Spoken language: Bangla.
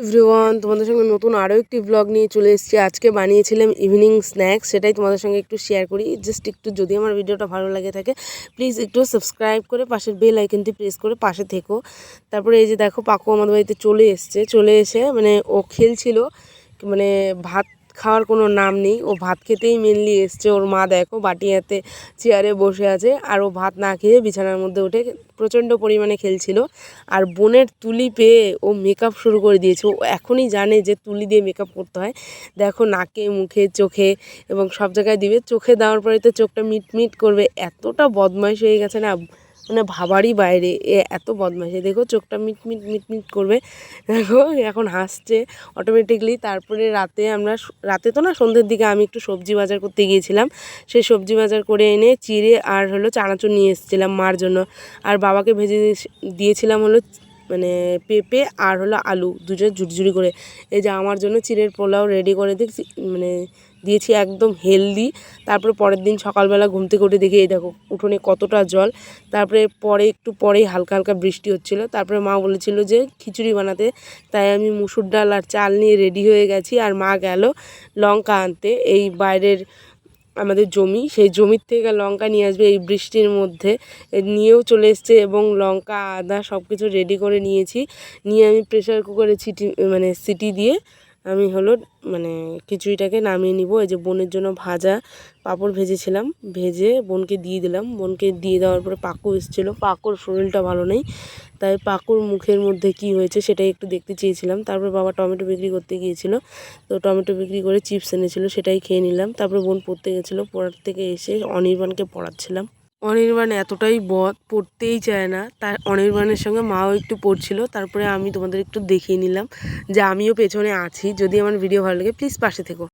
এভরিওয়ান তোমাদের সঙ্গে নতুন আরও একটি ব্লগ নিয়ে চলে এসেছি। আজকে বানিয়েছিলাম ইভিনিং স্ন্যাক্স সেটাই তোমাদের সঙ্গে একটু শেয়ার করি। জাস্ট একটু যদি আমার ভিডিওটা ভালো লাগে থাকে প্লিজ একটু সাবস্ক্রাইব করে পাশের বেল আইকনটি প্রেস করে পাশে থেকো। তারপরে এই যে দেখো পাকো আমাদের বাড়িতে চলে এসছে। চলে এসে মানে ও খেলছিল মানে ভাত খাওয়ার কোনো নাম নেই। ও ভাত খেতেই মেনলি এসছে। ওর মা দেখো বাটি হাতে চেয়ারে বসে আছে আর ও ভাত না খেয়ে বিছানার মধ্যে উঠে প্রচণ্ড পরিমাণে খেলছিল। আর বোনের তুলি পেয়ে ও মেকআপ শুরু করে দিয়েছে। ও এখনই জানে যে তুলি দিয়ে মেকআপ করতে হয়। দেখো নাকে, মুখে, চোখে এবং সব জায়গায় দিবে। চোখে দেওয়ার পরে তো চোখটা মিট মিট করবে। এতটা বদমাইশ হয়ে গেছে না? মানে ভাবারই বাইরে। এ এত বদমাশি দেখো চোখটা মিটমিট মিটমিট মিট মিট করবে। দেখো, এখন হাসছে অটোমেটিকলি তারপরে রাতে আমরা রাতে তো না সন্ধ্যের দিকে আমি একটু সবজি বাজার করতে গিয়েছিলাম। সেই সবজি বাজার করে এনে চিড়ে আর হলো চানাচুর নিয়ে এসেছিলাম মার জন্য। আর বাবাকে ভেজে দিয়েছিলাম হলো মানে পেঁপে আর হলো আলু, দুজন ঝুড়ি করে। এই যে আমার জন্য চিড়ের পোলাও রেডি করে দেখছি মানে দিয়েছি একদম হেলদি তারপরে পরের দিন সকালবেলা ঘুম থেকে উঠে দেখি, এই দেখো, উঠোনে কতটা জল। তারপরে পরে একটু পরেই হালকা হালকা বৃষ্টি হচ্ছিল। তারপরে মা বলেছিল যে খিচুড়ি বানাতে। তাই আমি মুসুর ডাল আর চাল নিয়ে রেডি হয়ে গেছি আর মা গেল লঙ্কা আনতে। এই বাইরের আমাদের জমি, সেই জমির থেকে লঙ্কা নিয়ে আসবে এই বৃষ্টির মধ্যে। নিয়েও চলে এসছে এবং লঙ্কা, আদা সব কিছু রেডি করে নিয়েছি। নিয়ে আমি প্রেশার কুকারে ছিটি মানে সিটি দিয়ে আমি হলো মানে খিচুড়িটাকে নামিয়ে নিব। এই যে বোনের জন্য ভাজা পাঁপড় ভেজেছিলাম। ভেজে বোনকে দিয়ে দিলাম। বোনকে দিয়ে দেওয়ার পরে পাকু এসেছিল। পাকুর শরীরটা ভালো নেই। তাই পাকুর মুখের মধ্যে কি হয়েছে সেটাই একটু দেখতে চেয়েছিলাম। তারপর বাবা টমেটো বিক্রি করতে গিয়েছিল। তো টমেটো বিক্রি করে চিপস এনেছিল, সেটাই খেয়ে নিলাম। তারপরে বোন পড়তে গেছিল। পড়ার থেকে এসে অনির্বাণকে পড়াচ্ছিলাম। অনির্বাণ এতটাই বদ পড়তেই চায় না। তার অনির্বাণের সঙ্গে মাও একটু পড়ছিল, তারপরে আমি তোমাদের একটু দেখিয়ে নিলাম যে আমিও পেছনে আছি। যদি আমার ভিডিও ভালো লাগে প্লিজ পাশে থেকো।